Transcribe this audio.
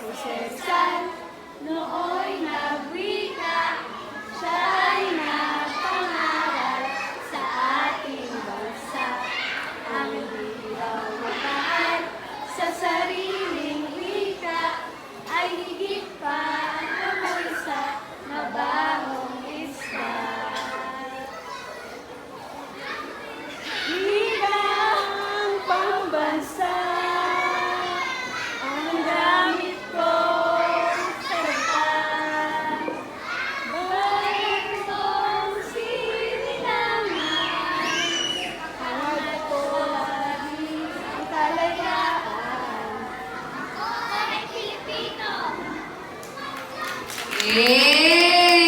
Pusat, pusat, nooy nabwi ¡Eh!